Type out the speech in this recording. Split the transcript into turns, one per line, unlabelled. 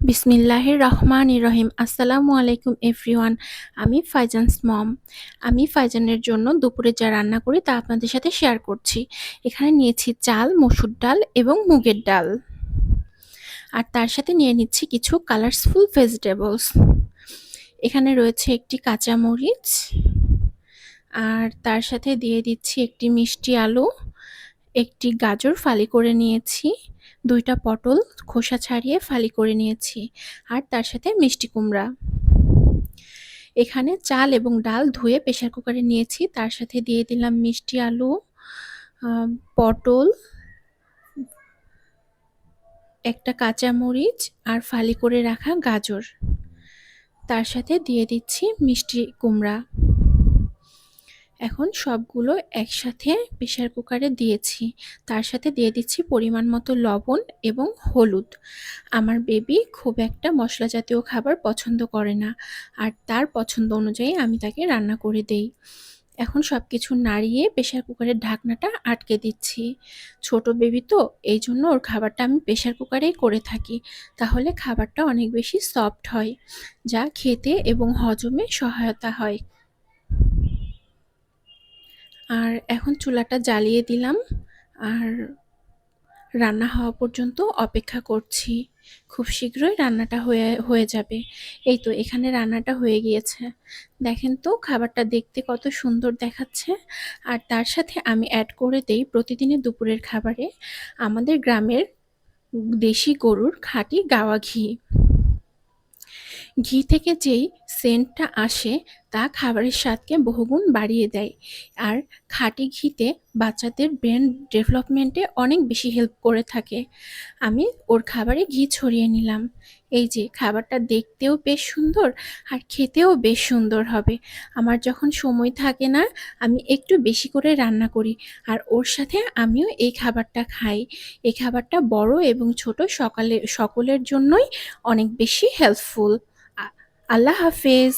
বিসমিল্লাহির রহমানির রহিম। আসসালামু আলাইকুম, এভরিওয়ান। আমি ফাইজানস মম। আমি ফাইজানের জন্য দুপুরে যা রান্না করি তা আপনাদের সাথে শেয়ার করছি। এখানে নিয়েছি চাল, মসুর ডাল এবং মুগের ডাল। আর তার সাথে নিয়ে নিচ্ছি কিছু কালারসফুল ভেজিটেবলস। এখানে রয়েছে একটি কাঁচা মরিচ আর তার সাথে দিয়ে দিচ্ছি একটি মিষ্টি আলু। একটি গাজর ফালি করে নিয়েছি, দুইটা পটল খোসা ছাড়িয়ে ফালি করে নিয়েছি, আর তার সাথে মিষ্টি কুমড়া। এখানে চাল এবং ডাল ধুয়ে প্রেশার কুকারে নিয়েছি, তার সাথে দিয়ে দিলাম মিষ্টি আলু পটল, একটা কাঁচা মরিচ আর ফালি করে রাখা গাজর। তার সাথে দিয়ে দিচ্ছি মিষ্টি কুমড়া। এখন সবগুলো একসাথে প্রেশার কুকারে দিয়েছি। তার সাথে দিয়ে দিচ্ছি পরিমাণ মতো লবণ এবং হলুদ। আমার বেবি খুব একটা মশলা জাতীয় খাবার পছন্দ করে না, আর তার পছন্দ অনুযায়ী আমি তাকে রান্না করে দেই। এখন সব কিছু নাড়িয়ে প্রেশার কুকারের ঢাকনাটা আটকে দিচ্ছি। ছোট বেবি তো, এই জন্য ওর খাবারটা আমি প্রেশার কুকারেই করে থাকি। তাহলে খাবারটা অনেক বেশি সফট হয়, যা খেতে এবং হজমে সহায়তা হয়। আর এখন চুলাটা জ্বালিয়ে দিলাম আর রান্না হওয়া পর্যন্ত অপেক্ষা করছি। খুব শীঘ্রই রান্নাটা হয়ে হয়ে যাবে। এই তো এখানে রান্নাটা হয়ে গিয়েছে। দেখেন তো খাবারটা দেখতে কত সুন্দর দেখাচ্ছে। আর তার সাথে আমি অ্যাড করে দেই প্রতিদিনের দুপুরের খাবারে আমাদের গ্রামের দেশি গরুর খাঁটি গাওয়া ঘি। ঘি থেকে যেই সেন্টটা আসে তা খাবারের স্বাদকে বহুগুণ বাড়িয়ে দেয়। আর খাঁটি ঘিতে বাচ্চাদের ব্রেন ডেভেলপমেন্টে অনেক বেশি হেল্প করে থাকে। আমি ওর খাবারে ঘি ছড়িয়ে নিলাম। এই যে, খাবারটা দেখতেও বেশ সুন্দর আর খেতেও বেশ সুন্দর হবে। আমার যখন সময় থাকে না, আমি একটু বেশি করে রান্না করি আর ওর সাথে আমিও এই খাবারটা খাই। এই খাবারটা বড় এবং ছোট সকালে, সকলের জন্যই অনেক বেশি হেল্পফুল আল্লাহ হাফেজ।